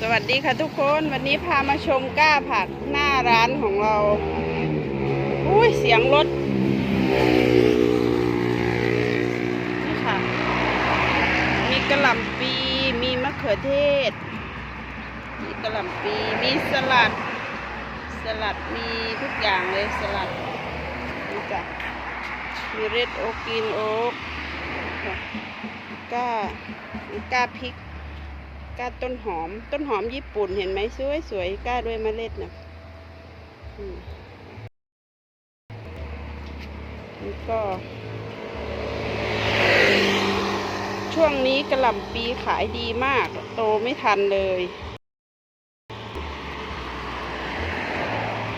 สวัสดีค่ะทุกคนวันนี้พามาชมก้าผักหน้าร้านของเรา อุ้ยเสียงรถนี่ค่ะ มีกระหล่ำปีมีมะเขือเทศ มีกระหล่ำปีมีสลัด สลัดมีทุกอย่างเลยสลัดนี่จ้ะมีเรดโอกินโอ๊กก้าก้าพริก ก้าต้นหอม ต้นหอมญี่ปุ่นเห็นไหมสวยสวยก้าด้วยเมล็ดนะอืมแล้วก็ช่วงนี้กระหล่ำปีขายดีมาก โตไม่ทันเลย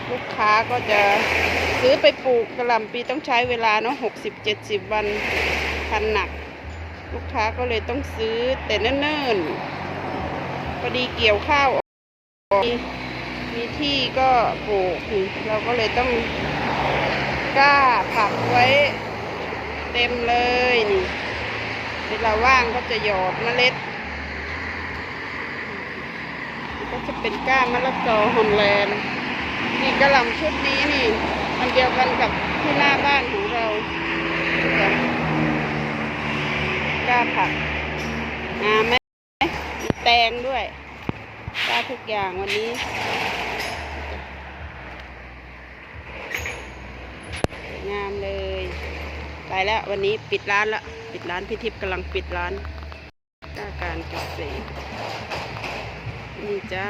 ลูกค้าก็จะซื้อไปปลูกกระหล่ำปีต้องใช้เวลาเนาะหกสิบเจ็ดสิบวันพันหนัก ลูกค้าก็เลยต้องซื้อแต่เนิ่นๆ พอดีเกี่ยวข้าวมีมีที่ก็ปลูกเราก็เลยต้องกล้าผักไว้เต็มเลยนี่เวลาว่างก็จะหยอดเมล็ด ก็จะเป็นก้ามะละกอฮอลแลนด์นี่กระหล่ำชุดนี้นี่มันเดียวกันกับที่หน้าบ้านของเราก้าผักงามไหมมีแตงด้วยก้าทุกอย่างวันนี้ งามเลย ไปแล้ววันนี้ปิดร้านละ ปิดร้านพี่ทิพย์กำลังปิดร้านก้าการเกษตรนี่จ้า